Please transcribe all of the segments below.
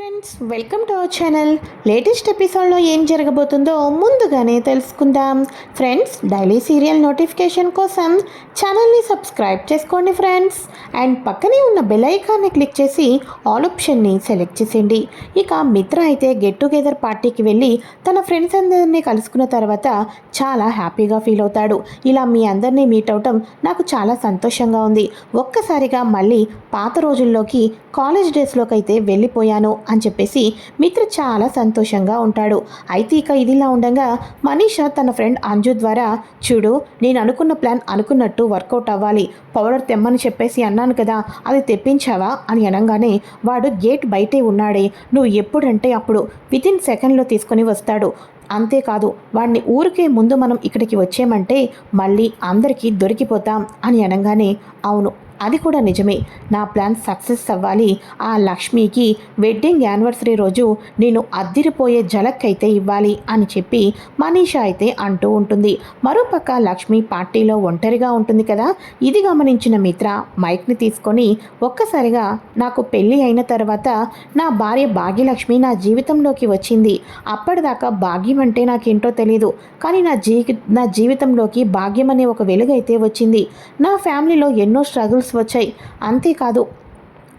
Friends welcome to our channel latest ఎపిసోడ్లో ఏం జరగబోతుందో ముందుగానే తెలుసుకుందాం. ఫ్రెండ్స్ డైలీ సీరియల్ నోటిఫికేషన్ కోసం ఛానల్ని సబ్స్క్రైబ్ చేసుకోండి ఫ్రెండ్స్ అండ్ పక్కనే ఉన్న బెల్ ఐకాన్ని క్లిక్ చేసి ఆల్ ఆప్షన్ని సెలెక్ట్ చేసేయండి. ఇక మిత్ర అయితే గెట్ టుగెదర్ పార్టీకి వెళ్ళి తన ఫ్రెండ్స్ అందరినీ కలుసుకున్న తర్వాత చాలా హ్యాపీగా ఫీల్ అవుతాడు. ఇలా మీ అందరినీ మీట్ అవటం నాకు చాలా సంతోషంగా ఉంది. ఒక్కసారిగా మళ్ళీ పాత రోజుల్లోకి కాలేజ్ డేస్లోకి అయితే వెళ్ళిపోయాను. అని చెప్పేసి మిత్ర చాలా సంతోషంగా ఉంటాడు. అయితే ఇక ఇదిలా ఉండగా మనీషా తన ఫ్రెండ్ అంజు ద్వారా చూడు నేను అనుకున్న ప్లాన్ అనుకున్నట్టు వర్కౌట్ అవ్వాలి. పౌడర్ తెమ్మని చెప్పేసి అన్నాను కదా అది తెప్పించావా? అని అనగానే వాడు గేట్ బయటే ఉన్నాడే. నువ్వు ఎప్పుడంటే అప్పుడు. వితిన్ సెకండ్లో తీసుకొని వస్తాడు. అంతేకాదు వాడిని ఊరికే ముందు మనం ఇక్కడికి వచ్చామంటే మళ్ళీ అందరికీ దొరికిపోతాం. అని అనగానే అవును. అది కూడా నిజమే. నా ప్లాన్ సక్సెస్ అవ్వాలి. ఆ లక్ష్మికి వెడ్డింగ్ యానివర్సరీ రోజు నేను అద్దిరిపోయే జలక్ అయితే ఇవ్వాలి అని చెప్పి మనీషా అయితే అంటూ ఉంటుంది. మరోపక్క లక్ష్మి పార్టీలో ఒంటరిగా ఉంటుంది కదా? ఇది గమనించిన మిత్ర మైక్ని తీసుకొని ఒక్కసారిగా నాకు పెళ్ళి అయిన తర్వాత నా భార్య భాగ్యలక్ష్మి నా జీవితంలోకి వచ్చింది. అప్పటిదాకా భాగ్యం అంటే నాకేంటో తెలియదు కానీ నా జీ నా జీవితంలోకి భాగ్యం అనే ఒక వెలుగైతే వచ్చింది. నా ఫ్యామిలీలో ఎన్నో స్ట్రగుల్స్ వచ్చాయి. అంతేకాదు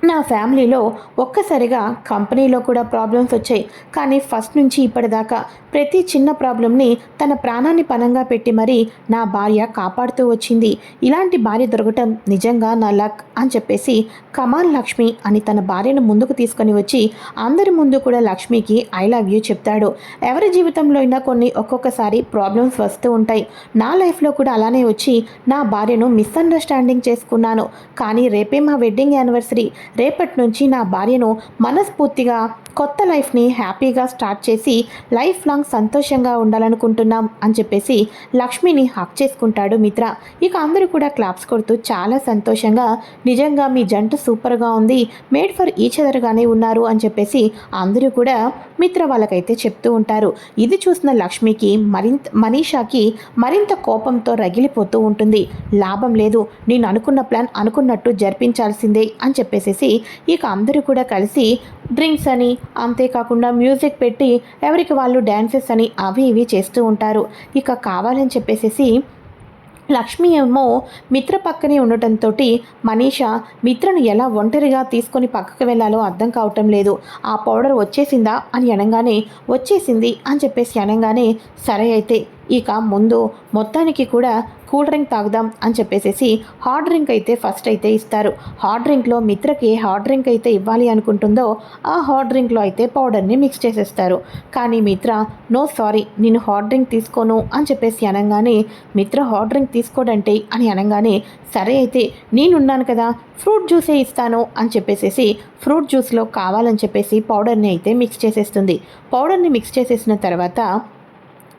నా ఫ్యామిలీలో ఒక్కసారిగా కంపెనీలో కూడా ప్రాబ్లమ్స్ వచ్చాయి. కానీ ఫస్ట్ నుంచి ఇప్పటిదాకా ప్రతి చిన్న ప్రాబ్లమ్ని తన ప్రాణాన్ని పనంగా పెట్టి మరీ నా భార్య కాపాడుతూ వచ్చింది. ఇలాంటి భార్య దొరకటం నిజంగా నా లక్ అని చెప్పేసి కమాల్ లక్ష్మి అని తన భార్యను ముందుకు తీసుకొని వచ్చి అందరి ముందు కూడా లక్ష్మికి ఐ లవ్ యూ చెప్తాడు. ఎవరి జీవితంలో అయినా కొన్ని ఒక్కొక్కసారి ప్రాబ్లమ్స్ వస్తూ ఉంటాయి. నా లైఫ్లో కూడా అలానే వచ్చి నా భార్యను మిస్అండర్స్టాండింగ్ చేసుకున్నాను. కానీ రేపే మా వెడ్డింగ్ యానివర్సరీ. రేపటి నుంచి నా భార్యను మనస్ఫూర్తిగా కొత్త లైఫ్ని హ్యాపీగా స్టార్ట్ చేసి లైఫ్ లాంగ్ సంతోషంగా ఉండాలనుకుంటున్నాం అని చెప్పేసి లక్ష్మిని హక్ చేసుకుంటాడు మిత్ర. ఇక అందరూ కూడా క్లాప్స్ కొడుతూ చాలా సంతోషంగా నిజంగా మీ జంట సూపర్గా ఉంది మేడ్ ఫర్ ఈచ్ అదర్గానే ఉన్నారు అని చెప్పేసి అందరూ కూడా మిత్ర వాళ్ళకైతే చెప్తూ ఉంటారు. ఇది చూసిన లక్ష్మికి మరింత మనీషాకి మరింత కోపంతో రగిలిపోతూ ఉంటుంది. లాభం లేదు నేను అనుకున్న ప్లాన్ అనుకున్నట్టు జరిపించాల్సిందే అని చేసి ఇక అందరూ కూడా కలిసి డ్రింక్స్ అని అంతేకాకుండా మ్యూజిక్ పెట్టి ఎవరికి వాళ్ళు డ్యాన్సెస్ అని అవి ఇవి చేస్తూ ఉంటారు. ఇక కావాలని చెప్పేసేసి లక్ష్మి ఏమో మిత్ర పక్కనే ఉండటంతో మనీష మిత్రను ఎలా ఒంటరిగా తీసుకొని పక్కకు వెళ్ళాలో అర్థం కావటం లేదు. ఆ పౌడర్ వచ్చేసిందా అని అనగానే వచ్చేసింది అని చెప్పేసి అనగానే సరే అయితే ఇక ముందు మొత్తానికి కూడా కూల్ డ్రింక్ తాగుదాం అని చెప్పేసేసి హాట్ డ్రింక్ అయితే ఫస్ట్ అయితే ఇస్తారు. హాట్ డ్రింక్లో మిత్రకి హాట్ డ్రింక్ అయితే ఇవ్వాలి అనుకుంటుందో ఆ హాట్ డ్రింక్లో అయితే పౌడర్ని మిక్స్ చేసేస్తారు. కానీ మిత్ర నో సారీ నేను హాట్ డ్రింక్ తీసుకోను అని చెప్పేసి అనగానే మిత్ర హాట్ డ్రింక్ తీసుకోడంటే అని అనగానే సరే అయితే నేనున్నాను కదా ఫ్రూట్ జ్యూసే ఇస్తాను అని చెప్పేసేసి ఫ్రూట్ జ్యూస్లో కావాలని చెప్పేసి పౌడర్ని అయితే మిక్స్ చేసేస్తుంది. పౌడర్ని మిక్స్ చేసేసిన తర్వాత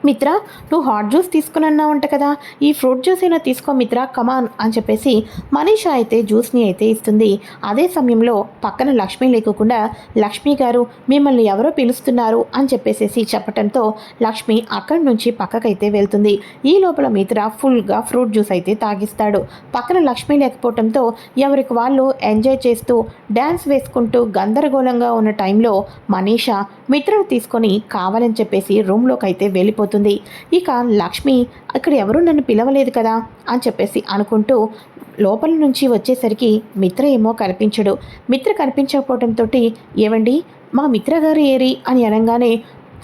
మిత్ర నువ్వు హాట్ జ్యూస్ తీసుకుని అన్నావంట కదా. ఈ ఫ్రూట్ జ్యూస్ అయినా తీసుకో మిత్ర కమాన్ అని చెప్పేసి మనీషా అయితే జ్యూస్ని అయితే ఇస్తుంది. అదే సమయంలో పక్కన లక్ష్మి లేకుండా లక్ష్మి గారు మిమ్మల్ని ఎవరో పిలుస్తున్నారు అని చెప్పేసేసి చెప్పడంతో లక్ష్మి అక్కడి నుంచి పక్కకైతే వెళ్తుంది. ఈ లోపల మిత్ర ఫుల్గా ఫ్రూట్ జ్యూస్ అయితే తాగిస్తాడు. పక్కన లక్ష్మి లేకపోవడంతో ఎవరికి వాళ్ళు ఎంజాయ్ చేస్తూ డ్యాన్స్ వేసుకుంటూ గందరగోళంగా ఉన్న టైంలో మనీషా మిత్రను తీసుకొని కావాలని చెప్పేసి రూమ్లోకి అయితే వెళ్ళిపోతుంది ఇక లక్ష్మి ఇక్కడ ఎవరూ నన్ను పిలవలేదు కదా? అని చెప్పేసి అనుకుంటూ లోపల నుంచి వచ్చేసరికి మిత్ర ఏమో కనిపించడు. మిత్ర కనిపించకపోవడంతో ఏవండి మా మిత్ర గారు ఏరి? అని అనగానే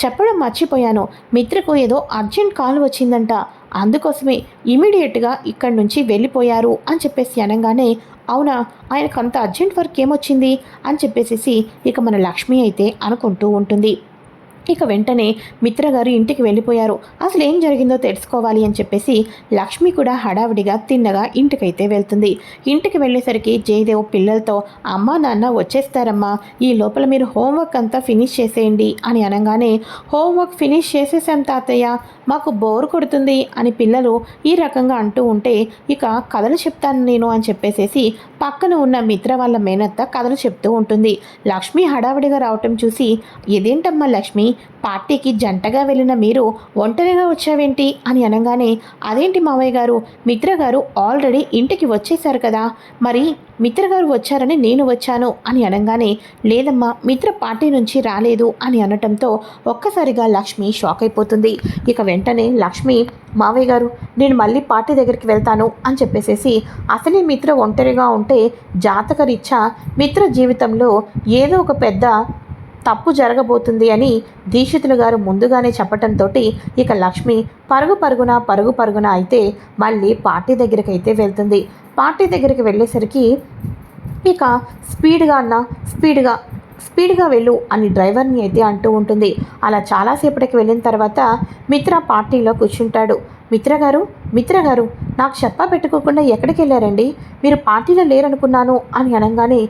చెప్పడం మర్చిపోయాను. మిత్రకు ఏదో అర్జెంట్ కాల్ వచ్చిందంట. అందుకోసమే ఇమీడియట్గా ఇక్కడి నుంచి వెళ్ళిపోయారు. అని చెప్పేసి అనగానే అవునా? ఆయనకు అంత అర్జెంట్ వర్క్ ఏమొచ్చింది? అని చెప్పేసి ఇక మన లక్ష్మి అయితే అనుకుంటూ ఉంటుంది. ఇక వెంటనే మిత్రగారు ఇంటికి వెళ్ళిపోయారు. అసలు ఏం జరిగిందో తెలుసుకోవాలి అని చెప్పేసి లక్ష్మి కూడా హడావిడిగా తిన్నగా ఇంటికైతే వెళ్తుంది. ఇంటికి వెళ్ళేసరికి జయదేవ్ పిల్లలతో అమ్మా నాన్న వచ్చేస్తారమ్మా ఈ లోపల మీరు హోంవర్క్ అంతా ఫినిష్ చేసేయండి అని అనగానే హోంవర్క్ ఫినిష్ చేసేసాం తాతయ్య మాకు బోర్ కొడుతుంది అని పిల్లలు ఈ రకంగా అంటూ ఉంటే ఇక కథలు చెప్తాను నేను అని చెప్పేసేసి పక్కన ఉన్న మిత్ర వాళ్ళ మేనత్త కథలు చెప్తూ ఉంటుంది. లక్ష్మి హడావిడిగా రావటం చూసి ఇదేంటమ్మా లక్ష్మి పార్టీకి జంటగా వెళ్ళిన మీరు ఒంటరిగా వచ్చావేంటి అని అనగానే అదేంటి మావయ్య గారు? మిత్ర గారు ఆల్రెడీ ఇంటికి వచ్చేశారు కదా. మరి మిత్ర గారు వచ్చారని నేను వచ్చాను అని అనగానే లేదమ్మా మిత్ర పార్టీ నుంచి రాలేదు అని అనటంతో ఒక్కసారిగా లక్ష్మి షాక్ అయిపోతుంది. ఇక వెంటనే లక్ష్మి మావయ్య గారు నేను మళ్ళీ పార్టీ దగ్గరికి వెళ్తాను అని చెప్పేసేసి అసలే మిత్ర ఒంటరిగా ఉంటే జాతకరీత్యా మిత్ర జీవితంలో ఏదో ఒక పెద్ద తప్పు జరగబోతుంది అని దీక్షితులు గారు ముందుగానే చెప్పటంతో ఇక లక్ష్మి పరుగు పరుగున పరుగు పరుగున అయితే మళ్ళీ పార్టీ దగ్గరికి అయితే వెళ్తుంది. పార్టీ దగ్గరికి వెళ్ళేసరికి ఇక స్పీడ్గా అన్న స్పీడ్గా స్పీడ్గా వెళ్ళు అని డ్రైవర్ని అయితే అంటూ ఉంటుంది. అలా చాలాసేపటికి వెళ్ళిన తర్వాత మిత్ర పార్టీలో కూర్చుంటాడు. మిత్ర గారు మిత్ర గారు నాకు చెప్ప పెట్టుకోకుండా ఎక్కడికి వెళ్ళారండి? మీరు పార్టీలో లేరనుకున్నాను అని అనగానే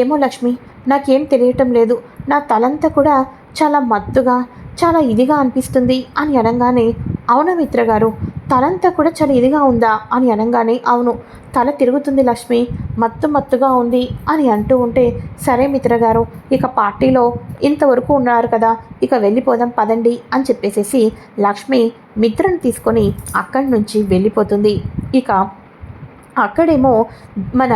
ఏమో లక్ష్మి నాకేం తెలియటం లేదు. నా తలంతా కూడా చాలా మత్తుగా చాలా ఇదిగా అనిపిస్తుంది అని అనగానే అవునా మిత్ర గారు? తలంతా కూడా చాలా ఇదిగా ఉందా అని అనగానే అవును. తల తిరుగుతుంది లక్ష్మి. మత్తు మత్తుగా ఉంది అని అంటూ ఉంటే సరే మిత్ర గారు ఇక పార్టీలో ఇంతవరకు ఉన్నారు కదా ఇక వెళ్ళిపోదాం పదండి అని చెప్పేసేసి లక్ష్మి మిత్రను తీసుకొని అక్కడి నుంచి వెళ్ళిపోతుంది. ఇక అక్కడేమో మన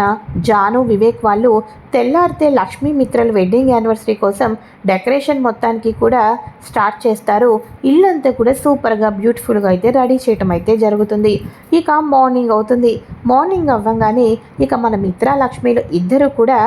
జాను వివేక్ వాళ్ళు తెల్లారితే లక్ష్మీ మిత్రలు వెడ్డింగ్ యానివర్సరీ కోసం డెకరేషన్ మొత్తానికి కూడా స్టార్ట్ చేస్తారు. ఇల్లంతా కూడా సూపర్గా బ్యూటిఫుల్గా అయితే రెడీ చేయటం అయితే జరుగుతుంది. ఇక మార్నింగ్ అవుతుంది. మార్నింగ్ అవ్వగానే ఇక మన మిత్ర లక్ష్మీలు ఇద్దరు కూడా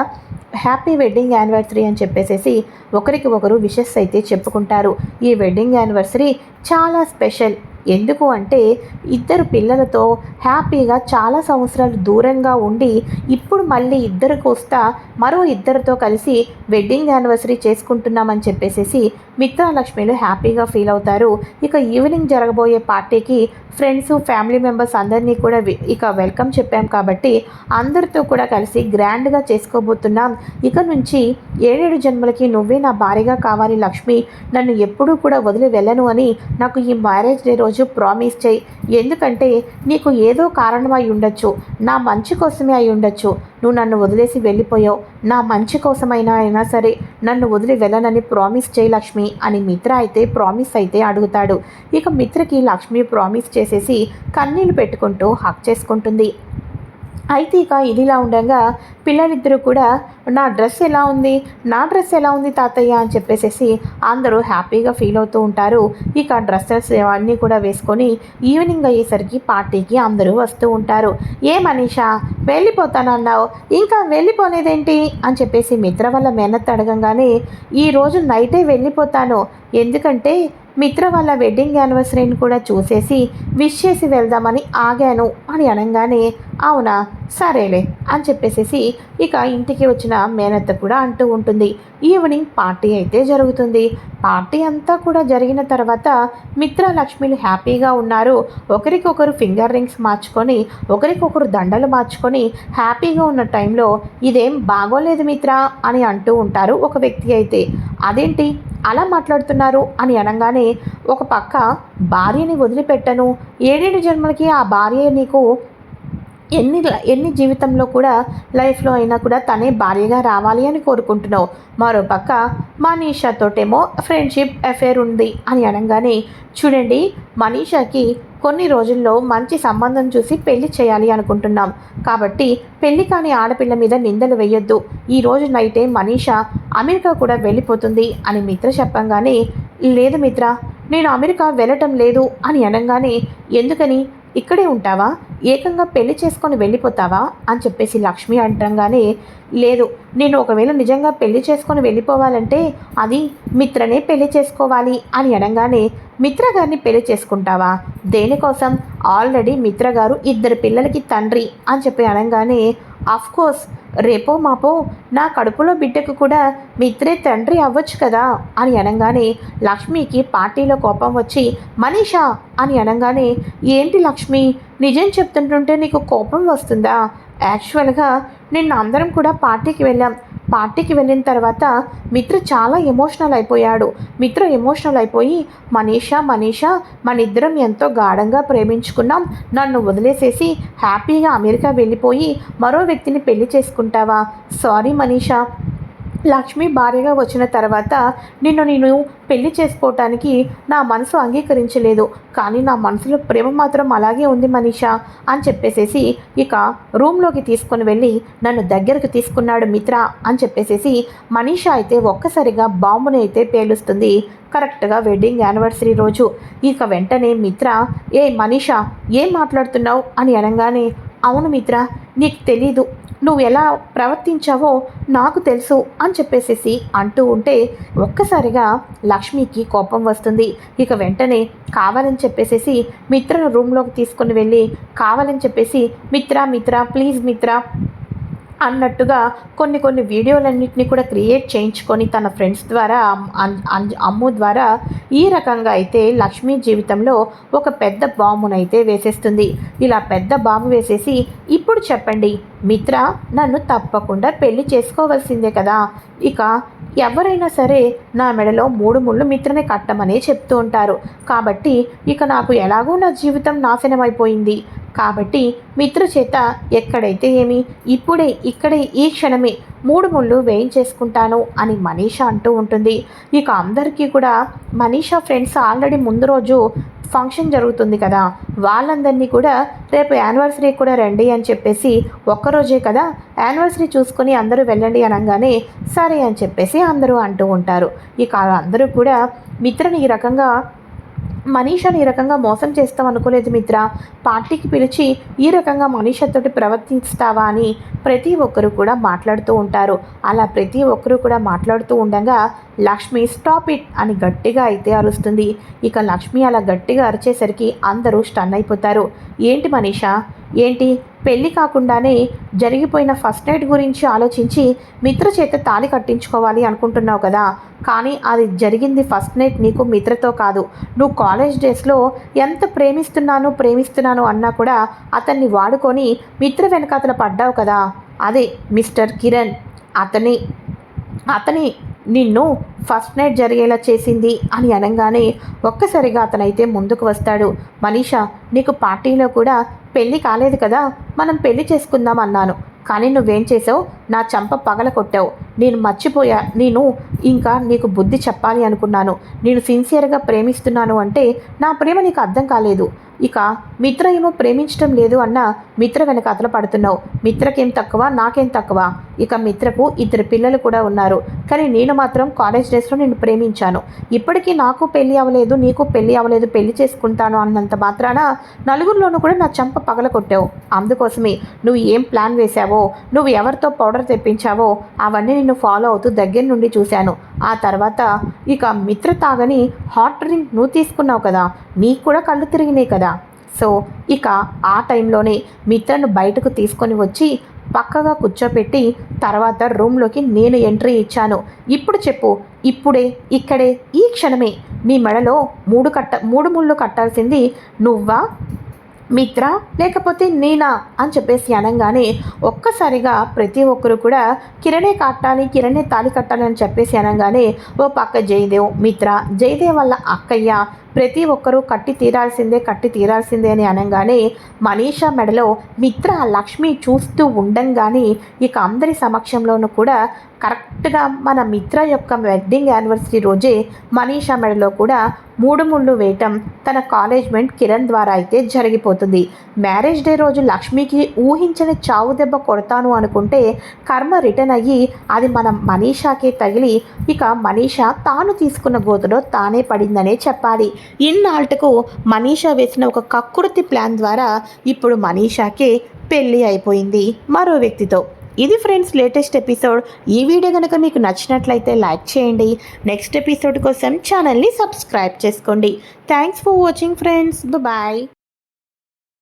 హ్యాపీ వెడ్డింగ్ యానివర్సరీ అని చెప్పేసేసి ఒకరికి ఒకరు విషెస్ అయితే చెప్పుకుంటారు. ఈ వెడ్డింగ్ యానివర్సరీ చాలా స్పెషల్ ఎందుకు అంటే ఇద్దరు పిల్లలతో హ్యాపీగా చాలా సంవత్సరాలు దూరంగా ఉండి ఇప్పుడు మళ్ళీ ఇద్దరికి వస్తా మరో ఇద్దరితో కలిసి వెడ్డింగ్ యానివర్సరీ చేసుకుంటున్నామని చెప్పేసేసి మిత్రాలక్ష్మిలు హ్యాపీగా ఫీల్ అవుతారు. ఇక ఈవినింగ్ జరగబోయే పార్టీకి ఫ్రెండ్స్ ఫ్యామిలీ మెంబర్స్ అందరినీ కూడా ఇక వెల్కమ్ చెప్పాం కాబట్టి అందరితో కూడా కలిసి గ్రాండ్గా చేసుకోబోతున్నాం. ఇక నుంచి ఏడేడు జన్మలకి నువ్వే నా భార్యగా కావాలి లక్ష్మి. నన్ను ఎప్పుడూ కూడా వదిలి వెళ్ళను అని నాకు ఈ మ్యారేజ్ డే రోజు ప్రామిస్ చేయి. ఎందుకంటే నీకు ఏదో కారణమై ఉండొచ్చు. నా మంచి కోసమే అయి ఉండొచ్చు. నువ్వు నన్ను వదిలేసి వెళ్ళిపోయావు. నా మంచి కోసమైనా అయినా సరే నన్ను వదిలి వెళ్ళనని ప్రామిస్ చేయి లక్ష్మి అని మిత్ర అయితే ప్రామిస్ అయితే అడుగుతాడు. ఇక మిత్రకి లక్ష్మి ప్రామిస్ చేసేసి కన్నీళ్ళు పెట్టుకుంటూ హక్ చేసుకుంటుంది. అయితే ఇక ఇదిలా ఉండగా పిల్లలిద్దరూ కూడా నా డ్రెస్ ఎలా ఉంది? నా డ్రెస్ ఎలా ఉంది తాతయ్య? అని చెప్పేసేసి అందరూ హ్యాపీగా ఫీల్ అవుతూ ఉంటారు. ఇక డ్రెస్సెస్ అన్నీ కూడా వేసుకొని ఈవినింగ్ అయ్యేసరికి పార్టీకి అందరూ వస్తూ ఉంటారు. ఏ మనీషా వెళ్ళిపోతానన్నావు? ఇంకా వెళ్ళిపోనేదేంటి? అని చెప్పేసి మిత్ర వల్ల మేనత్ అడగంగానే ఈరోజు నైటే వెళ్ళిపోతాను. ఎందుకంటే మిత్ర వాళ్ళ వెడ్డింగ్ యానివర్సరీని కూడా చూసేసి విష్ చేసి వెళ్దామని ఆగాను అని అనగానే అవునా సరేలే అని చెప్పేసేసి ఇక ఇంటికి వచ్చిన మేనత్త కూడా అంటూ ఉంటుంది. ఈవినింగ్ పార్టీ అయితే జరుగుతుంది. పార్టీ అంతా కూడా జరిగిన తర్వాత మిత్ర లక్ష్మిలు హ్యాపీగా ఉన్నారు. ఒకరికొకరు ఫింగర్ రింగ్స్ మార్చుకొని ఒకరికొకరు దండలు మార్చుకొని హ్యాపీగా ఉన్న టైంలో ఇదేం బాగోలేదు మిత్ర అని అంటూ ఉంటారు ఒక వ్యక్తి అయితే. అదేంటి? అలా మాట్లాడుతున్నారు అని అనగానే ఒక పక్క భార్యని వదిలిపెట్టను. ఏడేడు జన్మలకి ఆ భార్య నీకు ఎన్ని ఎన్ని జీవితంలో కూడా లైఫ్లో అయినా కూడా తనే భార్యగా రావాలి అని కోరుకుంటున్నావు. మరోపక్క మనీషాతోటేమో ఫ్రెండ్షిప్ అఫేర్ ఉంది అని అనగానే చూడండి మనీషాకి కొన్ని రోజుల్లో మంచి సంబంధం చూసి పెళ్ళి చేయాలి అనుకుంటున్నాం. కాబట్టి పెళ్ళి కాని ఆడపిల్ల మీద నిందలు వేయొద్దు. ఈ రోజు నైటే మనీషా అమెరికా కూడా వెళ్ళిపోతుంది అని మిత్ర చెప్పంగానే లేదు మిత్ర నేను అమెరికా వెళ్ళటం లేదు అని అనగానే ఎందుకని? ఇక్కడే ఉంటావా? ఏకంగా పెళ్ళి చేసుకొని వెళ్ళిపోతావా అని చెప్పేసి లక్ష్మి అంటంగానే లేదు నేను ఒకవేళ నిజంగా పెళ్ళి చేసుకొని వెళ్ళిపోవాలంటే అది మిత్రనే పెళ్ళి చేసుకోవాలి అని అనగానే మిత్ర గారిని పెళ్ళి చేసుకుంటావా? దేనికోసం? ఆల్రెడీ మిత్ర గారు ఇద్దరు పిల్లలకి తండ్రి అని చెప్పి అనగానే కోర్స్ రేపో మాపో నా కడుపులో బిడ్డకు కూడా మిత్రే తండ్రి అవ్వచ్చు కదా? అని అనగానే లక్ష్మికి పార్టీలో కోపం వచ్చి మనీషా అని అనగానే ఏంటి లక్ష్మి? నిజం చెప్తుంటుంటే నీకు కోపం వస్తుందా? యాక్చువల్గా నిన్న అందరం కూడా పార్టీకి వెళ్ళాం. పార్టీకి వెళ్ళిన తర్వాత మిత్ర చాలా ఎమోషనల్ అయిపోయాడు. మిత్ర ఎమోషనల్ అయిపోయి మనీషా మనీషా మన ఇద్దరం ఎంతో గాఢంగా ప్రేమించుకున్నాం. నన్ను వదిలేసేసి హ్యాపీగా అమెరికా వెళ్ళిపోయి మరో వ్యక్తిని పెళ్ళి చేసుకుంటావా? సారీ మనీషా. లక్ష్మి భార్యగా వచ్చిన తర్వాత నిన్ను నేను పెళ్ళి చేసుకోవటానికి నా మనసు అంగీకరించలేదు. కానీ నా మనసులో ప్రేమ మాత్రం అలాగే ఉంది మనీషా అని చెప్పేసేసి ఇక రూమ్లోకి తీసుకొని వెళ్ళి నన్ను దగ్గరకు తీసుకున్నాడు మిత్ర అని చెప్పేసేసి మనీషా అయితే ఒక్కసారిగా బాంబుని అయితే పేలుస్తుంది. కరెక్ట్గా వెడ్డింగ్ యానివర్సరీ రోజు. ఇక వెంటనే మిత్ర ఏ మనీషా ఏం మాట్లాడుతున్నావు? అని అనగానే అవును మిత్ర నీకు తెలీదు. నువ్వు ఎలా ప్రవర్తించావో నాకు తెలుసు అని చెప్పేసేసి అంటూ ఉంటే ఒక్కసారిగా లక్ష్మికి కోపం వస్తుంది. ఇక వెంటనే కావాలని చెప్పేసేసి మిత్రను రూమ్లోకి తీసుకొని వెళ్ళి కావాలని చెప్పేసి మిత్ర మిత్ర ప్లీజ్ మిత్ర అన్నట్టుగా కొన్ని కొన్ని వీడియోలన్నింటినీ కూడా క్రియేట్ చేయించుకొని తన ఫ్రెండ్స్ ద్వారా అమ్ము ద్వారా ఈ రకంగా అయితే లక్ష్మీ జీవితంలో ఒక పెద్ద బాంబునైతే వేసేస్తుంది. ఇలా పెద్ద బాంబు వేసేసి ఇప్పుడు చెప్పండి మిత్ర నన్ను తప్పకుండా పెళ్ళి చేసుకోవాల్సిందే కదా. ఇక ఎవరైనా సరే నా మెడలో మూడు ముళ్ళు మిత్రని కట్టమనే చెప్తూ ఉంటారు. కాబట్టి ఇక నాకు ఎలాగో నా జీవితం నాశనం అయిపోయింది కాబట్టి మిత్ర చేత ఎక్కడైతే ఏమి ఇప్పుడే ఇక్కడే ఈ క్షణమే మూడు ముళ్ళు వేయించేసుకుంటాను అని మనీషా అంటూ ఉంటుంది. ఇక అందరికీ కూడా మనీషా ఫ్రెండ్స్ ఆల్రెడీ ముందు రోజు ఫంక్షన్ జరుగుతుంది కదా. వాళ్ళందరినీ కూడా రేపు యానివర్సరీ కూడా రండి అని చెప్పేసి ఒక్కరోజే కదా యానివర్సరీ చూసుకొని అందరూ వెళ్ళండి అనగానే సరే అని చెప్పేసి అందరూ అంటూ ఉంటారు. ఇక అందరూ కూడా మిత్రని ఈ రకంగా మనీషాని ఈ రకంగా మోసం చేస్తాం అనుకోలేదు మిత్ర. పార్టీకి పిలిచి ఈ రకంగా మనీషతోటి ప్రవర్తిస్తావా అని ప్రతి ఒక్కరు కూడా మాట్లాడుతూ ఉంటారు. అలా ప్రతి ఒక్కరు కూడా మాట్లాడుతూ ఉండగా లక్ష్మి స్టాప్ ఇట్ అని గట్టిగా అయితే అరుస్తుంది. ఇక లక్ష్మి అలా గట్టిగా అరిచేసరికి అందరూ స్టన్ అయిపోతారు. ఏంటి మనీషా? ఏంటి? పెళ్ళి కాకుండానే జరిగిపోయిన ఫస్ట్ నైట్ గురించి ఆలోచించి మిత్ర చేత తాళి కట్టించుకోవాలి అనుకుంటున్నావు కదా. కానీ అది జరిగింది ఫస్ట్ నైట్ నీకు మిత్రతో కాదు. నువ్వు కాలేజ్ డేస్లో ఎంత ప్రేమిస్తున్నాను ప్రేమిస్తున్నాను అన్నా కూడా అతన్ని వాడుకొని మిత్ర వెనకాతల పడ్డావు కదా. అదే మిస్టర్ కిరణ్. అతని అతని నిన్ను ఫస్ట్ నైట్ జరిగేలా చేసింది అని అనగానే ఒక్కసారిగా అతనైతే ముందుకు వస్తాడు. మనీషా నీకు పార్టీలో కూడా పెళ్ళి కాలేదు కదా? మనం పెళ్ళి చేసుకుందాం అన్నాను. కానీ నువ్వేం చేసావు నా చంప పగల కొట్టావు. నేను మర్చిపోయా. నేను ఇంకా నీకు బుద్ధి చెప్పాలి అనుకున్నాను. నేను సిన్సియర్గా ప్రేమిస్తున్నాను అంటే నా ప్రేమ నీకు అర్థం కాలేదు. ఇక మిత్ర ఏమో ప్రేమించడం లేదు అన్న మిత్ర వెనక అతల పడుతున్నావు. మిత్రకేం తక్కువ నాకేం తక్కువ? ఇక మిత్రకు ఇద్దరు పిల్లలు కూడా ఉన్నారు. కానీ నేను మాత్రం కాలేజ్ డేస్లో నేను ప్రేమించాను. ఇప్పటికీ నాకు పెళ్ళి అవ్వలేదు నీకు పెళ్ళి అవ్వలేదు పెళ్ళి చేసుకుంటాను అన్నంత మాత్రాన నలుగురిలోనూ కూడా నా చంప పగల కొట్టావు అందుకోసమే నువ్వు ఏం ప్లాన్ వేశావో నువ్వు ఎవరితో పౌడర్ తెప్పించావో అవన్నీ నిన్ను ఫాలో అవుతూ దగ్గర నుండి చూశాను. ఆ తర్వాత ఇక మిత్ర తాగని హాట్ డ్రింక్ నువ్వు తీసుకున్నావు కదా నీకు కూడా కళ్ళు తిరిగినాయి కదా. సో ఇక ఆ టైంలోనే మిత్రను బయటకు తీసుకొని వచ్చి పక్కగా కూర్చోపెట్టి తర్వాత రూమ్లోకి నేను ఎంట్రీ ఇచ్చాను. ఇప్పుడు చెప్పు ఇప్పుడే ఇక్కడే ఈ క్షణమే నీ మెడలో మూడు కట్ట మూడు ముళ్ళు కట్టాల్సింది నువ్వా? మిత్ర లేకపోతే నేనా? అని చెప్పేసి అనగానే ఒక్కసారిగా ప్రతి ఒక్కరు కూడా కిరణే కట్టాలి కిరణే తాలి కట్టాలి అని చెప్పేసి అనగానే ఓ పక్క జయదేవ్ మిత్ర జయదేవ్ వాళ్ళ అక్కయ్య ప్రతి ఒక్కరూ కట్టి తీరాల్సిందే కట్టి తీరాల్సిందే అని అనగానే మనీషా మెడలో మిత్ర లక్ష్మి చూస్తూ ఉండంగానే ఇక అందరి సమక్షంలోనూ కూడా కరెక్ట్గా మన మిత్ర యొక్క వెడ్డింగ్ యానివర్సరీ రోజే మనీషా మెడలో కూడా మూడు ముళ్ళు వేయటం తన కాలేజ్ మెంట్ కిరణ్ ద్వారా అయితే జరిగిపోతుంది. మ్యారేజ్ డే రోజు లక్ష్మికి ఊహించని చావు దెబ్బ కొడతాను అనుకుంటే కర్మ రిటర్న్ అయ్యి అది మన మనీషాకే తగిలి ఇక మనీషా తాను తీసుకున్న గోతులో తానే పడిందనే చెప్పాలి. ఇన్నాళ్టకు మనీషా వేసిన ఒక కక్కుర్తి ప్లాన్ ద్వారా ఇప్పుడు మనీషాకే పెళ్ళి అయిపోయింది మరో వ్యక్తితో. ఇది ఫ్రెండ్స్ లేటెస్ట్ ఎపిసోడ్. ఈ వీడియో కనుక మీకు నచ్చినట్లయితే లైక్ చేయండి. నెక్స్ట్ ఎపిసోడ్ కోసం ఛానల్ని సబ్స్క్రైబ్ చేసుకోండి. Thanks for watching friends. Bye.